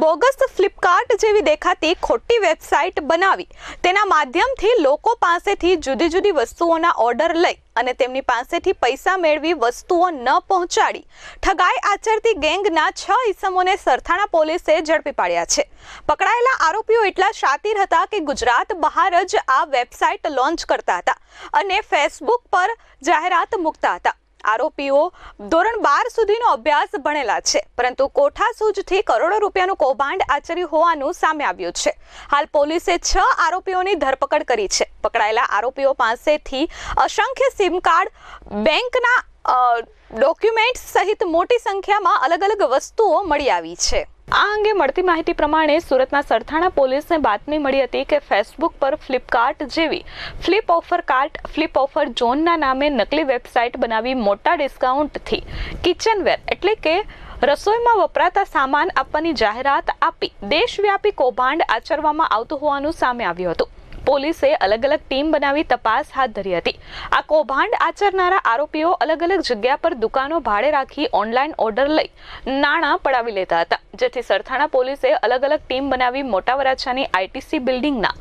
Bogus Flipkart જેવી દેખાતી ખોટી વેબસાઇટ બનાવી. તેના માધ્યમથી લોકો પાસેથી જુદી જુદી વસ્તુઓના ઓર્ડર લઈ અને તેમની પાસેથી પૈસા મેળવી વસ્તુઓ ન પહોંચાડી. ઠગાઈ આચરતી ગેંગના છ ઈસમોને સરથાણા પોલીસે ઝડપી પાડ્યા છે. પકડાયેલા આરોપીઓ એટલા શાતિર હતા કે ગુજરાત બહાર જ આ વેબસાઇટ લોન્ચ કરતા હતા અને ફેસબુક પર જાહેરાત મૂકતા હતા. આરોપીઓ ધોરણ બાર સુધીનો અભ્યાસ ભણેલા છે. પરંતુ કોઠા સૂજથી કરોડો રૂપિયાનું કૌભાંડ આચર્યું હોવાનું સામે આવ્યું છે. હાલ પોલીસે છ આરોપીઓની ધરપકડ કરી છે. પકડાયેલા આરોપીઓ પાસેથી અસંખ્ય સિમ કાર્ડ, બેંકના ડોક્યુમેન્ટ સહિત મોટી સંખ્યામાં અલગ અલગ વસ્તુઓ મળી આવી છે. આ અંગે મળતી માહિતી પ્રમાણે સુરતના સરથાણા પોલીસને બાતમી મળી હતી કે ફેસબુક પર ફ્લિપકાર્ટ જેવી flip offer cart, flip offer ઝોનના નામે નકલી વેબસાઇટ બનાવી મોટા ડિસ્કાઉન્ટથી કિચનવેર એટલે કે રસોઈમાં વપરાતા સામાન આપવાની જાહેરાત આપી. દેશવ્યાપી કૌભાંડ આચરવામાં આવતું હોવાનું સામે આવ્યું હતું. પોલીસે અલગ અલગ ટીમ બનાવી તપાસ હાથ ધરી હતી. આ કૌભાંડ આચરનારા આરોપીઓ અલગ અલગ જગ્યા પર દુકાનો ભાડે રાખી ઓનલાઈન ઓર્ડર લઈ નાણાં પડાવી લેતા હતા. જેથી સરથાણા પોલીસે અલગ અલગ ટીમ બનાવી મોટા વરાછાની આઈટીસી બિલ્ડિંગના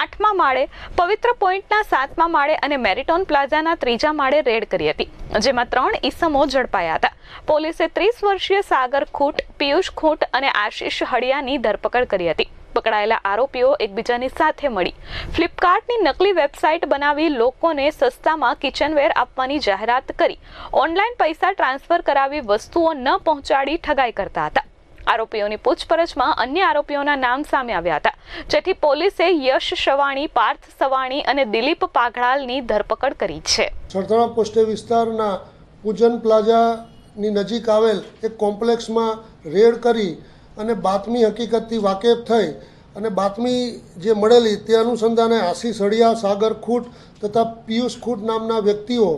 આઠમા માળે, પવિત્ર પોઈન્ટના સાતમા માળે અને મેરિટોન પ્લાઝાના ત્રીજા માળે રેડ કરી હતી, જેમાં ત્રણ ઈસમો ઝડપાયા હતા. પોલીસે ત્રીસ વર્ષીય સાગર ખૂટ, પિયુષ ખૂટ અને આશીષ હળિયાની ધરપકડ કરી હતી. પકડાયેલા આરોપીઓ એકબીજાની સાથે મળી. ફ્લિપકાર્ટની નકલી વેબસાઇટ બનાવી લોકોને સસ્તામાં કિચનવેર આપવાની જાહેરાત કરી. ઓનલાઈન પૈસા ટ્રાન્સફર કરાવી વસ્તુઓ ન પહોંચાડી ઠગાઈ કરતા હતા. આરોપીઓની પૂછપરછમાં અન્ય આરોપીઓના નામ સામે આવ્યા હતા. જેથી પોલીસે યશ સવાણી, પાર્થ સવાણી અને દિલીપ પાઘડાલની ધરપકડ કરી છે. સરથાણા પોસ્ટ વિસ્તારના પૂજન પ્લાઝાની નજીક આવેલ એક કોમ્પ્લેક્સમાં રેડ કરી અને બાતમી હકીકતથી વાકેફ થઈ અને બાતમી જે મળેલી તે અનુસંધાને આશી સળિયા, સાગર ખૂટ તથા પિયુષ ખૂટ નામના વ્યક્તિઓ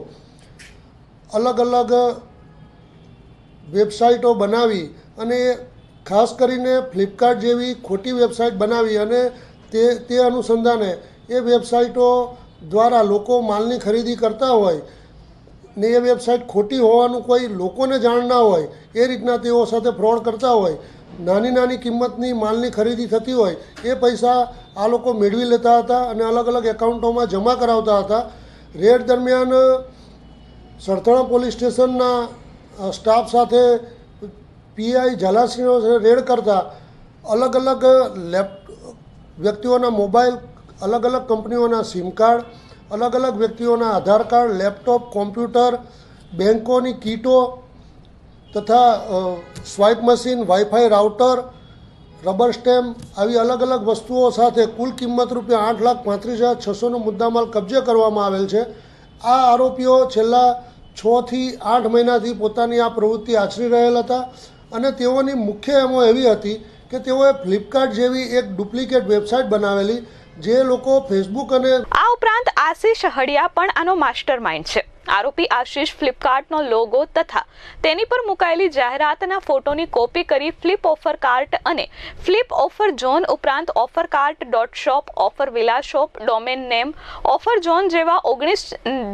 અલગ અલગ વેબસાઇટો બનાવી અને ખાસ કરીને ફ્લિપકાર્ટ જેવી ખોટી વેબસાઇટ બનાવી અને તે તે અનુસંધાને એ વેબસાઇટો દ્વારા લોકો માલની ખરીદી કરતા હોય ને એ વેબસાઇટ ખોટી હોવાનું કોઈ લોકોને જાણ ના હોય, એ રીતના તેઓ સાથે ફ્રોડ કરતા હોય, નાની નાની કિંમતની માલની ખરીદી થતી હોય, એ પૈસા આ લોકો મેળવી લેતા હતા અને અલગ અલગ એકાઉન્ટોમાં જમા કરાવતા હતા. રેડ દરમિયાન, સરથાણા પોલીસ સ્ટેશનના સ્ટાફ સાથે પીઆઈ ઝાલાસિંહો રેડ કરતા અલગ અલગ લેપ, વ્યક્તિઓના મોબાઈલ, અલગ અલગ કંપનીઓના સિમ કાર્ડ અલગ અલગ વ્યક્તિઓના આધાર કાર્ડ, લેપટોપ, કોમ્પ્યુટર બેન્કોની કીટો તથા swipe machine wifi router, rubber stamp આવી અલગ અલગ વસ્તુઓ સાથે કુલ કિંમત રૂપિયા આઠ લાખ પાંત્રીસ હજાર છસોનો મુદ્દામાલ કબજે કરવામાં આવેલ છે. આ આરોપીઓ છેલ્લા છથી આઠ મહિનાથી પોતાની આ પ્રવૃત્તિ આચરી રહેલ હતા અને તેઓની મુખ્ય એમો એવી હતી કે તેઓએ ફ્લિપકાર્ટ જેવી એક ડુપ્લિકેટ વેબસાઇટ બનાવેલી જે લોકો ફેસબુક અને આ ઉપરાંત આશીષ હળિયા પણ આનો માસ્ટર માઇન્ડ છે. આરોપી આશીષ ફ્લિપકાર્ટનો લોગો તથા તેની પર મુકાયેલી જાહેરાતના ફોટોની કોપી કરી ફ્લિપ ઓફર કાર્ટ અને ફ્લિપ ઓફર ઝોન ઉપરાંત offer cart dot shop offer villa shop domain name offer zone જેવા ઓગણીસ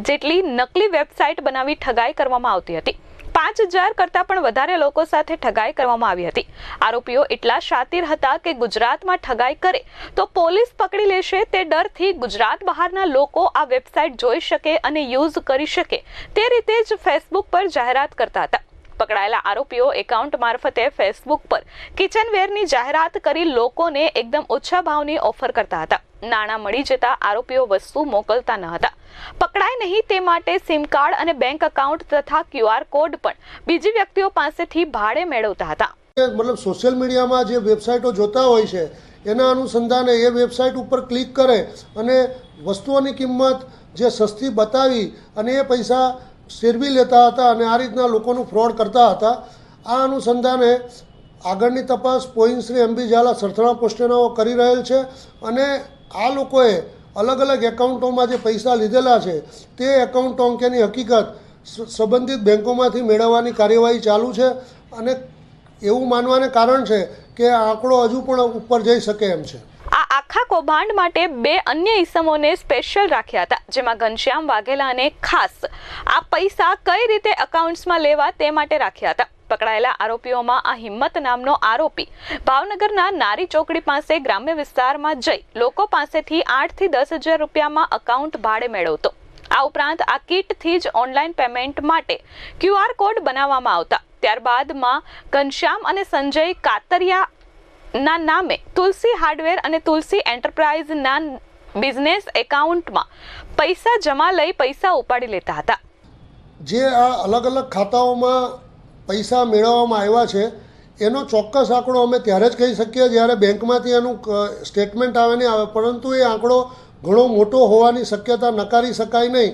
જેટલી નકલી વેબસાઇટ બનાવી ઠગાઈ કરવામાં આવતી હતી. પાંચ હજાર કરતાં પણ વધારે લોકો સાથે ઠગાઈ કરવામાં આવી હતી. આરોપીઓ એટલા શાતિર હતા કે ગુજરાતમાં ઠગાઈ કરે તો પોલીસ પકડી લેશે તે ડરથી ગુજરાત બહારના લોકો આ વેબસાઇટ જોઈ શકે અને યુઝ કરી શકે. તે રીતે જ ફેસબુક પર જાહેરાત કરતા હતા. પકડાયેલા આરોપીઓ એકાઉન્ટ મારફતે ફેસબુક પર કિચનવેરની જાહેરાત કરી લોકોને એકદમ ઓછા ભાવની ઓફર કરતા હતા. નાણાં મળી જતા આરોપીઓ વસ્તુ મોકલતા ન હતા. પકડાય નહીં તે માટે સિમ કાર્ડ અને બેંક એકાઉન્ટ તથા ક્યુઆર કોડ પણ બીજી વ્યક્તિઓ પાસેથી ભાડે મેળવતા હતા. મતલબ સોશિયલ મીડિયામાં જે વેબસાઇટો જોતા હોય છે, એના અનુસંધાને એ વેબસાઇટ ઉપર ક્લિક કરે અને વસ્તુઓની કિંમત જે સસ્તી બતાવી અને એ પૈસા શેરવી લેતા હતા અને આ રીતના લોકોનું ફ્રોડ કરતા હતા. આ અનુસંધાને આગળની તપાસ point Shri M B Jhala Sarthana પોસ્ટેનાઓ કરી રહેલ છે અને આ લોકોએ અલગ અલગ એકાઉન્ટોમાં જે પૈસા લીધેલા છે તે એકાઉન્ટો અંકેની હકીકત સંબંધિત બેંકોમાંથી મેળવવાની કાર્યવાહી ચાલુ છે અને એવું માનવાને કારણ છે કે આંકડો હજુ પણ ઉપર જઈ શકે એમ છે. આખા કૌભાંડ માટે બે અન્ય ઈસમોને સ્પેશિયલ રાખ્યા હતા, જેમાં ઘનશ્યામ વાઘેલાને ખાસ. આ પૈસા કઈ રીતે એકાઉન્ટ્સમાં લેવા તે માટે રાખ્યા હતા. પકડાયેલા આરોપીઓમાં આ હિંમત નામનો આરોપી ભાવનગરના નારી ચોકડી પાસે ગ્રામ્ય વિસ્તારમાં જઈ લોકો પાસેથી આઠથી દસ હજાર રૂપિયામાં અકાઉન્ટ ભાડે મેળવતો આ ઉપરાંત આ કીટથી જ ઓનલાઈન પેમેન્ટ માટે ક્યુઆર કોડ બનાવવામાં આવતા. ત્યારબાદમાં ઘનશ્યામ અને સંજય કાતરિયા ના નામે તુલસી હાર્ડવેર અને તુલસી એન્ટરપ્રાઇઝના બિઝનેસ એકાઉન્ટમાં પૈસા જમા લઈ પૈસા ઉપાડી લેતા હતા. જે આ અલગ અલગ ખાતાઓમાં પૈસા મેળવવામાં આવ્યા છે, એનો ચોક્કસ આંકડો અમે ત્યારે જ કહી શકીએ જ્યારે બેંકમાંથી એનું સ્ટેટમેન્ટ આવે નહીં આવે, પરંતુ એ આંકડો ઘણો મોટો હોવાની શક્યતા નકારી શકાય નહીં.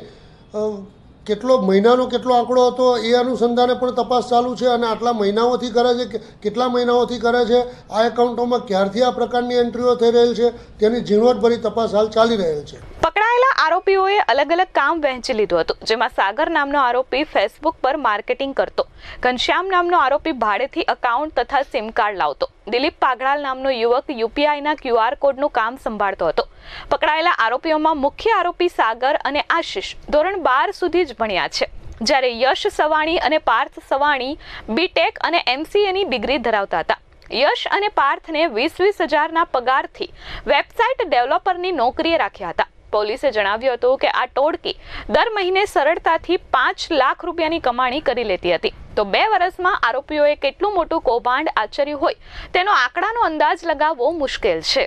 કેટલો મહિનાનો કેટલો આંકડો હતો એ અનુસંધાને પણ તપાસ ચાલુ છે અને આટલા મહિનાઓથી કરે છે કેટલા મહિનાઓથી કરે છે? આ એકાઉન્ટોમાં ક્યારથી આ પ્રકારની એન્ટ્રીઓ થઈ રહેલ છે? તેની ઝીણવટભરી તપાસ હાલ ચાલી રહેલ છે. પકડાયેલા આરોપીઓએ અલગ અલગ કામ વહેંચી લીધું હતું, જેમાં સાગર નામનો આરોપી ફેસબુક પર માર્કેટિંગ કરતો, ઘનશ્યામ નામનો આરોપી ભાડેથી અકાઉન્ટ તથા સિમ કાર્ડ લાવતો. દિલીપ પાગડાલ નામનો યુવક યુપીઆઈના ક્યુઆર કોડનું કામ સંભાળતો હતો. પકડાયેલા આરોપીઓમાં મુખ્ય આરોપી સાગર અને આશિષ ધોરણ બાર સુધી જ ભણ્યા છે. જ્યારે યશ સવાણી અને પાર્થ સવાણી બીટેક અને એમસીએની ડિગ્રી ધરાવતા હતા. યશ અને પાર્થને વીસ વીસ હજારના પગારથી વેબસાઇટ ડેવલપરની નોકરીએ રાખ્યા હતા. પોલીસે જણાવ્યું હતું કે આ ટોળકી દર મહિને સરળતાથી પાંચ લાખ રૂપિયાની કમાણી કરી લેતી હતી. તો બે વર્ષમાં આરોપીઓએ કેટલું મોટું કૌભાંડ આચર્યું હોય તેનો આંકડાનો અંદાજ લગાવવો મુશ્કેલ છે.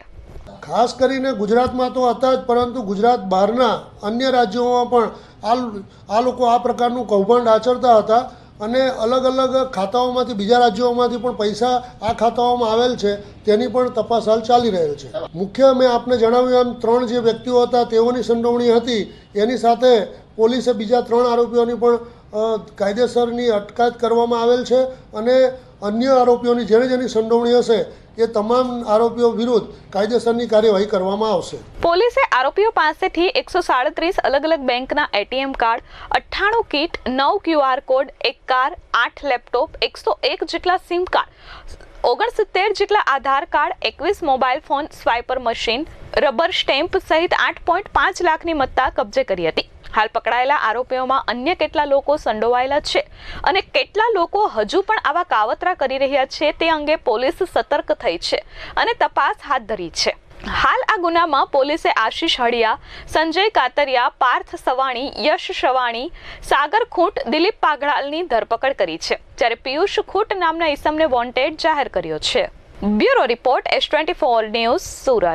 ખાસ કરીને ગુજરાતમાં તો હતા જ, પરંતુ ગુજરાત બહારના અન્ય રાજ્યોમાં પણ આ લોકો આ પ્રકારનું કૌભાંડ આચરતા હતા. અને અલગ અલગ ખાતાઓમાંથી, બીજા રાજ્યોમાંથી પણ પૈસા આ ખાતાઓમાં આવેલ છે, તેની પણ તપાસ હાલ ચાલી રહેલ છે. મુખ્ય મેં આપને જણાવ્યું એમ, ત્રણ જે વ્યક્તિઓ હતા, તેઓની સંડોવણી હતી. એની સાથે પોલીસે બીજા ત્રણ આરોપીઓની પણ કાયદેસરની અટકાયત કરવામાં આવેલ છે અને અન્ય આરોપીઓની જેની જેની સંડોવણી હશે એ તમામ આરોપીઓ વિરુદ્ધ કાયદેસરની કાર્યવાહી કરવામાં આવશે. પોલીસે આરોપીઓ પાસેથી એકસો સાડત્રીસ અલગ અલગ બેંકના એટીએમ કાર્ડ, અઠ્ઠાણું કીટ, નવ ક્યુઆર કોડ, એક કાર, આઠ લેપટોપ, એકસો એક જેટલા સિમ કાર્ડ, ઓગણસિત્તેર જેટલા આધાર કાર્ડ, એકવીસ mobile phone swiper machine, rubber stamp સહિત આઠ પોઈન્ટ પાંચ લાખની મત્તા કબજે કરી હતી. હાલ પકડાયેલા આરોપીઓમાં અન્ય કેટલા લોકો સંડોવાયેલા છે અને કેટલા લોકો હજુ પણ આવા કાવતરા કરી રહ્યા છે તે અંગે પોલીસ સતર્ક થઈ છે અને તપાસ હાથ ધરી છે. હાલ આ ગુનામાં પોલીસે આશીષ હળિયા, સંજય કાતરિયા, પાર્થ સવાણી, યશ સવાણી, સાગર ખૂંટ, દિલીપ પાગડાલની ધરપકડ કરી છે, જ્યારે પિયુષ ખૂંટ નામના ઈસમને વોન્ટેડ જાહેર કર્યો છે. Bureau report S twenty four news Surat.